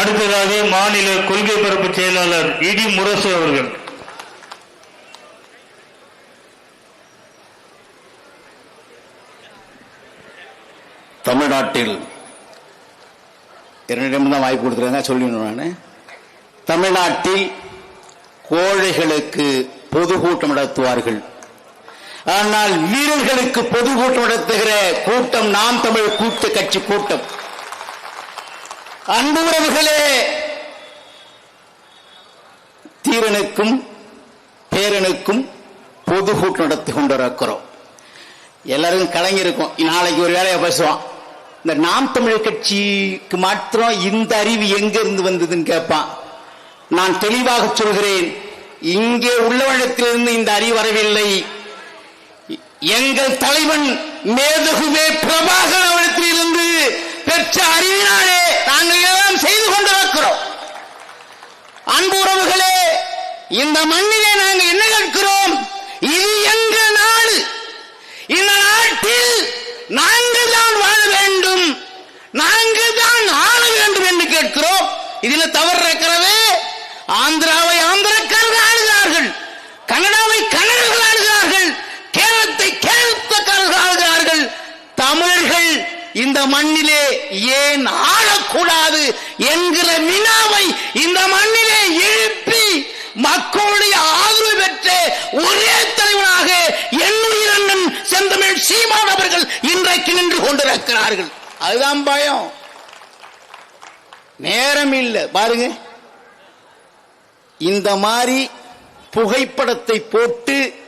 அடுத்ததாக மாநில கொள்கை பரப்பு செயலாளர் இடி முரசு அவர்கள். தமிழ்நாட்டில் இரண்டு தான் வாய்ப்பு கொடுத்துருங்க சொல்லணும் நான். தமிழ்நாட்டில் கோழைகளுக்கு பொதுக்கூட்டம் நடத்துவார்கள். ஆனால் வீரர்களுக்கு பொதுக்கூட்டம் நடத்துகிற கூட்டம் நாம் தமிழ் கூட்டு கட்சி கூட்டம். அன்பு உறவுகளே தீரனுக்கும் பேரனுக்கும் பொது பொதுக்கூட்டம் நடத்தி கொண்டிருக்கிறோம். எல்லாருக்கும் கலைஞருக்கும் நாளைக்கு ஒரு வேலையை பேசுவான் இந்த நாம் தமிழ் கட்சிக்கு மாத்திரம் இந்த அறிவு எங்க இருந்து வந்ததுன்னு கேட்பான். நான் தெளிவாக சொல்கிறேன். இங்கே உள்ளவனிடத்திலிருந்து இந்த அறிவு வரவில்லை. எங்கள் தலைவன் மேதகுவே பிரபாகர் அவரிடத்திலிருந்து பெற்ற அறிவினாலே நாங்கள் எல்லாம் செய்து கொண்டிருக்கிறோம். அன்பு உறவுகளே இந்த மண்ணிலே நாங்கள் என்ன கேட்கிறோம்? இது எங்கள் நாடு இந்த நாட்டில் நாங்கள் தான் வாழ வேண்டும். நாங்கள் தான் ஆள வேண்டும் என்று கேட்கிறோம். இதில் தவறு இருக்கிறது. ஆந்திராவை ஆந்திர மண்ணிலே ஏன் ஆளக்கூடாது என்கிற வினாவை இந்த மண்ணிலே எழுப்பி மக்களுடைய ஆதரவு பெற்ற ஒரே தலைவனாக என்னுடைய அண்ணன் செந்தமிழ் சீமான் அவர்கள் இன்றைக்கு நின்று கொண்டிருக்கிறார்கள். அதுதான் பயம். நேரம் இல்லை. பாருங்க. இந்த மாதிரி புகைப்படத்தை போட்டு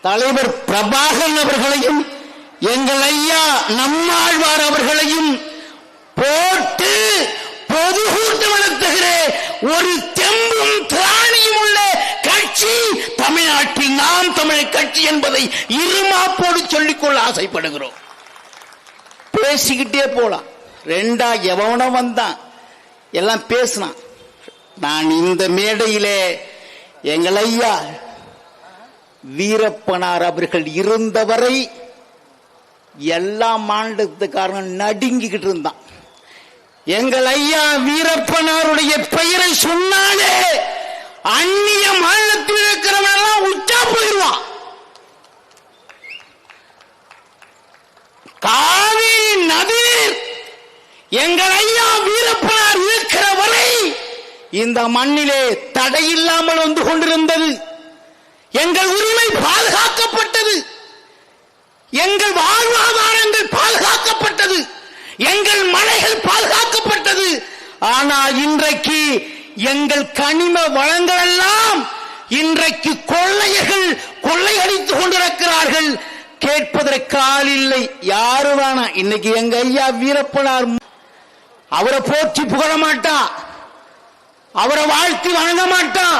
தலைவர் பிரபாகரன் அவர்களையும் எங்கள் ஐயா நம்மாழ்வார் அவர்களையும் போட்டு பொதுக்கூட்டம் நடத்துகிற ஒரு தெம்பும் திராணியும் உள்ள கட்சி. தமிழ்நாட்டில் நாம் தமிழ் கட்சி என்பதை இருமாப்போடு சொல்லிக்கொள்ள ஆசைப்படுகிறோம். பேசிக்கிட்டே போலாம். ரெண்டா எவனோ வந்தான். எல்லாம் பேசினான். நான் இந்த மேடையிலே எங்கள் ஐயா வீரப்பனார் அவர்கள் இருந்தவரை எல்லா மாநிலத்துக்காரன் நடுங்கிக்கிட்டு இருந்தான். எங்கள் ஐயா வீரப்பனாருடைய பெயரை சொன்னாலே அந்நிய மாநிலத்தில் இருக்கிறவன் எல்லாம் உச்சா போயிடுவான். காவிரி நதி எங்கள் ஐயா வீரப்பனார் இருக்கிற வரை இந்த மண்ணிலே தடையில்லாமல் வந்து கொண்டிருந்தது. எங்கள் உரிமை பாதுகாக்கப்பட்டது. எங்கள் வாழ்வாதாரங்கள் பாதுகாக்கப்பட்டது. எங்கள் மலைகள் பாதுகாக்கப்பட்டது. ஆனால் இன்றைக்கு எங்கள் கனிம வளங்கள் எல்லாம் இன்றைக்கு கொள்ளையர்கள் கொள்ளையடித்துக் கொண்டிருக்கிறார்கள். கேட்பதற்கு ஆள் இல்லை. யாரு வேணா. இன்னைக்கு எங்க ஐயா வீரப்பனார் அவரை போற்றி புகழ மாட்டான் அவரை வாழ்த்தி வணங்க மாட்டான்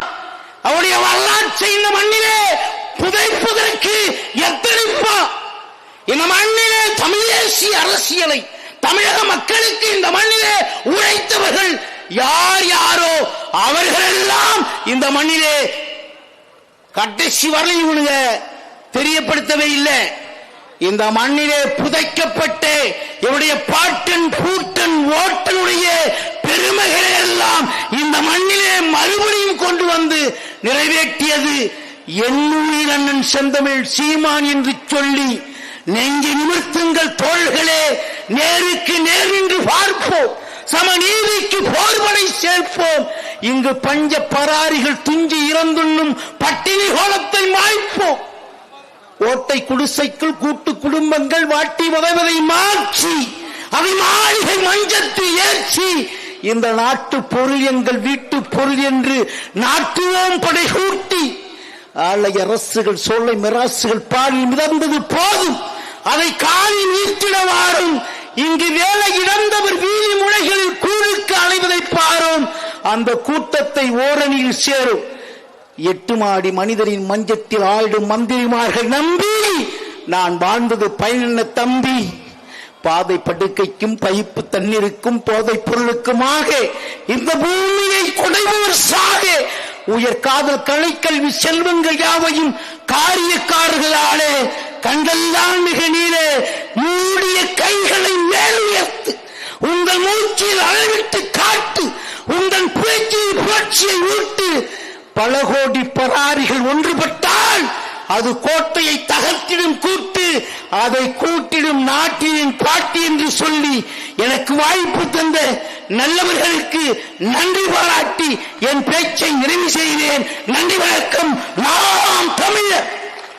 அவருடைய வரலாற்றை இந்த மண்ணிலே இந்த மண்ணிலே தமிழ் தேசிய அரசியலை தமிழக மக்களுக்கு இந்த மண்ணிலே உழைத்தவர்கள் யார் யாரோ அவர்களெல்லாம் இந்த மண்ணிலே கடைசி வரை இவனுங்க தெரியப்படுத்தவே இல்லை. இந்த மண்ணிலே புதைக்கப்பட்டு இவருடைய பாட்டன் பூட்டன் ஓட்டனுடைய பெருமைகளை எல்லாம் இந்த மண்ணிலே மறுபடியும் கொண்டு வந்து நிறைவேற்றியது என்னுயிர் அண்ணன் செந்தமிழ் சீமான் என்று சொல்லி நெஞ்சு நிமிர்த்துங்கள் தோள்களே நேருக்கு நேர் என்று பார்ப்போம். சமநீதிக்கு போர்வடை சேர்ப்போம். இங்கு பஞ்ச பராரிகள் துஞ்சி இறந்துண்ணும் பட்டினி கோலத்தை மாய்ப்போம். ஓட்டை குடிசைக்குள் கூட்டு குடும்பங்கள் வாட்டி உதவதை மாற்றி அவை மாளிகை மஞ்சத்து ஏற்றி இந்த நாட்டு பொருள் எங்கள் வீட்டு பொருள் என்று நாட்டுவோம் படை கூட்டி ஆலை அரசுகள் சோலை மிராசுகள் பாலில் மிதந்தது போதும். அதை காலில் நீர்த்திட வாரும். இங்கு வேலை இழந்தவர் வீதி முனைகளில் கூழுக்கு அலைவதை பாரும். அந்த கூட்டத்தை ஓரணியில் சேரும். எட்டு மாடி மனிதரின் மஞ்சத்தில் ஆயிடும் மந்திரிமார்கள் நம்பி நான் வாழ்ந்தது பயனென்ன தம்பி? பாதை படுக்கைக்கும் பைப்பு தண்ணீருக்கும் போதைப் பொருளுக்குமாக இந்த பூமியை குடைபவர் சாக. உயர் காதல் கலைக்கல்வி செல்வங்கள் யாவையும் காரியக்காரர்களாக கண்கள்லாம் மிக நீரே மூடிய கைகளை மேல் உயர்த்து உங்கள் மூச்சில் அளவிட்டு காற்று புரட்சியை ஊட்டு. பல கோடி பராரிகள் ஒன்றுபட்டால் அது கோட்டையை தகர்த்திடும் கூட்டு அதை கூட்டிடும் நாட்டினின் பாட்டி என்று சொல்லி எனக்கு வாய்ப்பு தந்த நல்லவர்களுக்கு நன்றி பாராட்டி என் பேச்சை நிறைவு செய்தேன் நன்றி வணக்கம். நாம் தமிழர்.